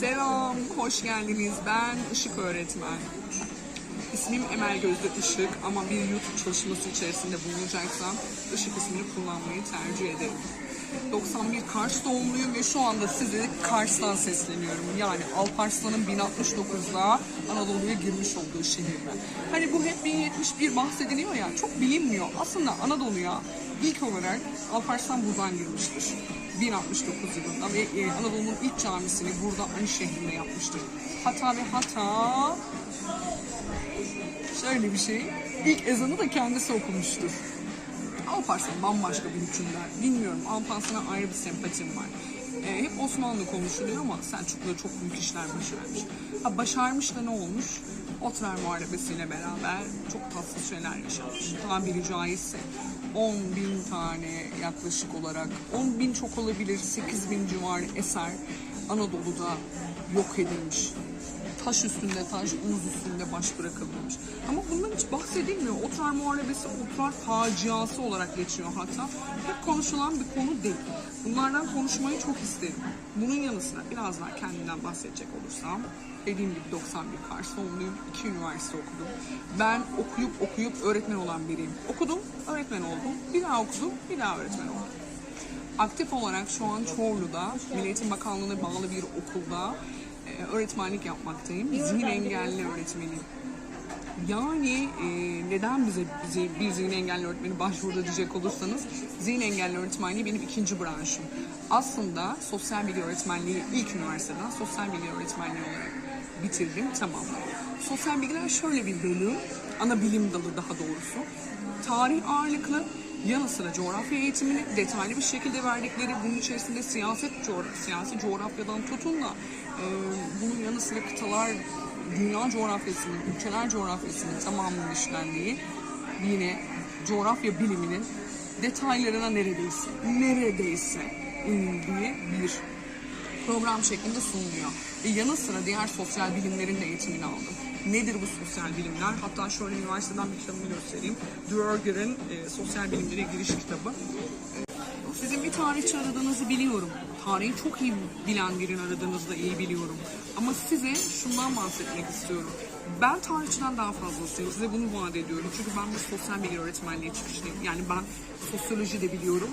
Selam, hoş geldiniz. Ben Işık Öğretmen. İsmim Emel Gözde Işık ama bir YouTube çalışması içerisinde bulunacaksam Işık ismini kullanmayı tercih ederim. 91 Kars doğumluyum ve şu anda size Kars'tan sesleniyorum. Yani Alparslan'ın 1069'da Anadolu'ya girmiş olduğu şehirden. Hani bu hep 1071 bahsediliyor ya, çok bilinmiyor. Aslında Anadolu'ya ilk olarak Alparslan buradan girmiştir. 1069 yılında ve e, Anadolu'nun ilk camisini burada aynı şehrinde yapmıştır. Hatta ve hatta şöyle bir şey, ilk ezanı da kendisi okumuştur. Alparslan bambaşka bir hükümdar. Bilmiyorum Alparslan'a ayrı bir sempatim var. Ee, hep Osmanlı konuşuluyor ama Selçuklu'da çok büyük işler başarmış. Ha, başarmış da ne olmuş? Otrar Muharebesi'yle beraber çok tatsız şeyler yaşamış. Tabiri caizse 10 bin tane yaklaşık olarak, 10 bin çok olabilir, 8 bin civarı eser Anadolu'da yok edilmiş taş üstünde taş, omuz üstünde baş bırakılmış. Ama bundan hiç bahsedilmiyor. Otrar Muharebesi, Otrar faciası olarak geçiyor hatta. Hep konuşulan bir konu değil. Bunlardan konuşmayı çok isterim. Bunun yanı sıra biraz daha kendimden bahsedecek olursam, dediğim gibi 91 Kars doğumluyum, iki üniversite okudum. Ben okuyup okuyup öğretmen olan biriyim. Okudum, öğretmen oldum. Bir daha okudum, bir daha öğretmen oldum. Aktif olarak şu an Çorlu'da, Milli Eğitim Bakanlığı'na bağlı bir okulda öğretmenlik yapmaktayım. Zihin engelli öğretmeniyim. Yani e, neden bize, bize bir zihin engelli öğretmeni başvurdu diyecek olursanız zihin engelli öğretmenliği benim ikinci branşım. Aslında sosyal bilgi öğretmenliği ilk üniversiteden sosyal bilgi öğretmenliği olarak bitirdim tamamladım. Sosyal bilgiler şöyle bir bölüm, ana bilim dalı daha doğrusu. Tarih ağırlıklı, yanı sıra coğrafya eğitimini detaylı bir şekilde verdikleri, bunun içerisinde siyaset siyasi coğrafyadan tutun da e, bunun yanı sıra kıtalar, dünya coğrafyasının, ülkeler coğrafyasının tamamının işlendiği yine coğrafya biliminin detaylarına neredeyse, neredeyse inildiği bir program şeklinde sunuluyor. Ve yanı sıra diğer sosyal bilimlerin de eğitimini aldım. Nedir bu sosyal bilimler? Hatta şöyle üniversiteden bir kitabını göstereyim. Dürerger'in e, Sosyal Bilimlere Giriş kitabı. E, sizin bir tarihçi aradığınızı biliyorum. Tarihi çok iyi bilen birini aradığınızı da iyi biliyorum. Ama size şundan bahsetmek istiyorum. Ben tarihçiden daha fazlasıyım. Size bunu vaat ediyorum. Çünkü ben bir sosyal bilgi öğretmenliği çıkışlıyım. Yani ben sosyoloji de biliyorum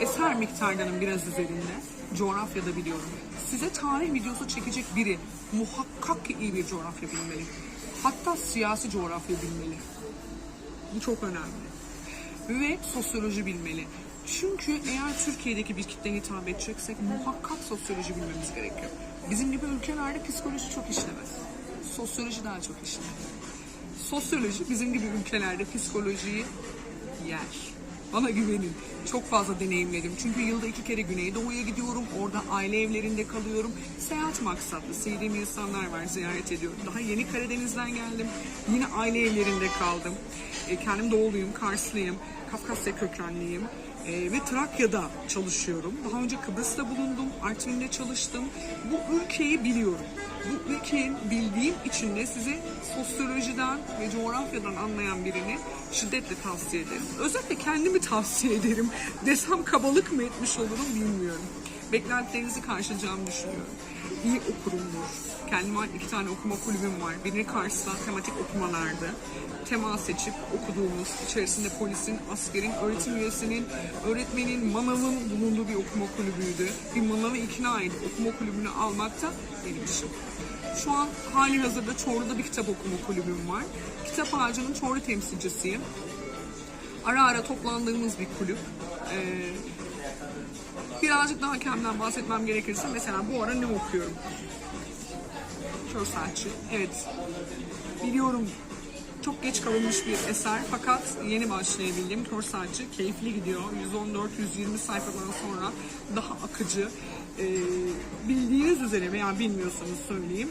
eser miktarlarının biraz üzerinde. Coğrafyada biliyorum. Size tarih videosu çekecek biri muhakkak ki iyi bir coğrafya bilmeli. Hatta siyasi coğrafya bilmeli. Bu çok önemli. Ve sosyoloji bilmeli. Çünkü eğer Türkiye'deki bir kitleye hitap edeceksek muhakkak sosyoloji bilmemiz gerekiyor. Bizim gibi ülkelerde psikoloji çok işlemez. Sosyoloji daha çok işler. Sosyoloji bizim gibi ülkelerde psikolojiyi yer. Bana güvenin. Çok fazla deneyimledim. Çünkü yılda iki kere Güneydoğu'ya gidiyorum. Orada aile evlerinde kalıyorum. Seyahat maksatlı. Sevdiğim insanlar var. Ziyaret ediyorum. Daha yeni Karadeniz'den geldim. Yine aile evlerinde kaldım. E, kendim doğuluyum, Karslıyım. Kafkasya kökenliyim. E, ve Trakya'da çalışıyorum. Daha önce Kıbrıs'ta bulundum. Artvin'de çalıştım. Bu ülkeyi biliyorum. Bu ülkeyi bildiğim için de size sosyolojiden ve coğrafyadan anlayan birini şiddetle tavsiye ederim. Özellikle kendimi tavsiye ederim. Desem kabalık mı etmiş olurum bilmiyorum. Beklentilerinizi karşılayacağımı düşünüyorum. İyi okurumdur. Kendime iki tane okuma kulübüm var. Birini Kars'ta tematik okumalardı. Tema seçip okuduğumuz, içerisinde polisin, askerin, öğretim üyesinin, öğretmenin, manavın bulunduğu bir okuma kulübüydü. Bir manavı ikna edip okuma kulübünü almak da benim işim. Şu an hali hazırda Çorlu'da bir kitap okuma kulübüm var. Kitap Ağacı'nın Çorlu temsilcisiyim. Ara ara toplandığımız bir kulüp. Ee, birazcık daha kendimden bahsetmem gerekirse mesela bu ara ne okuyorum? Kör Saatçi. Evet. Biliyorum çok geç kalınmış bir eser fakat yeni başlayabildim. Kör Saatçi keyifli gidiyor. 114-120 sayfadan sonra daha akıcı. Ee, bildiğiniz üzere veya bilmiyorsanız söyleyeyim.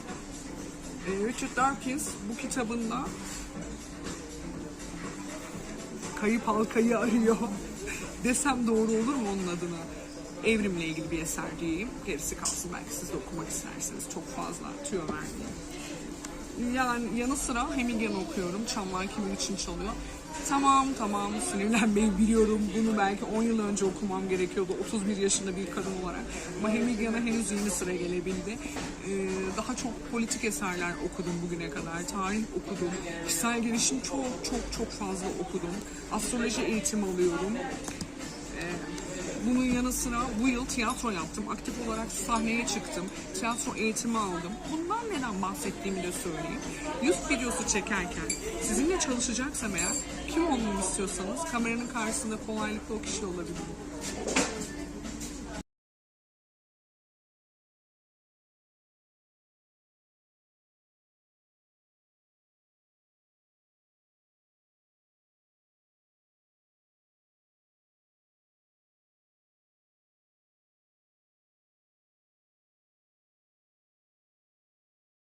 Ee, Richard Dawkins bu kitabında kayıp halkayı arıyor desem doğru olur mu onun adına? Evrimle ilgili bir eser diyeyim. Gerisi kalsın belki siz de okumak isterseniz. Çok fazla tüyo vermeyeyim. Yani yanı sıra Hemingway okuyorum. Çamlar Kimin için çalıyor. Tamam tamam sinirlenmeyi biliyorum. Bunu belki 10 yıl önce okumam gerekiyordu 31 yaşında bir kadın olarak. Ama Hemingway'a henüz yeni sıra gelebildi. Ee, daha çok politik eserler okudum bugüne kadar. Tarih okudum. Kişisel gelişim çok çok çok fazla okudum. Astroloji eğitimi alıyorum. Bunun yanı sıra bu yıl tiyatro yaptım. Aktif olarak sahneye çıktım. Tiyatro eğitimi aldım. Bundan neden bahsettiğimi de söyleyeyim. YouTube videosu çekerken sizinle çalışacaksam eğer kim olmamı istiyorsanız kameranın karşısında kolaylıkla o kişi olabilirim.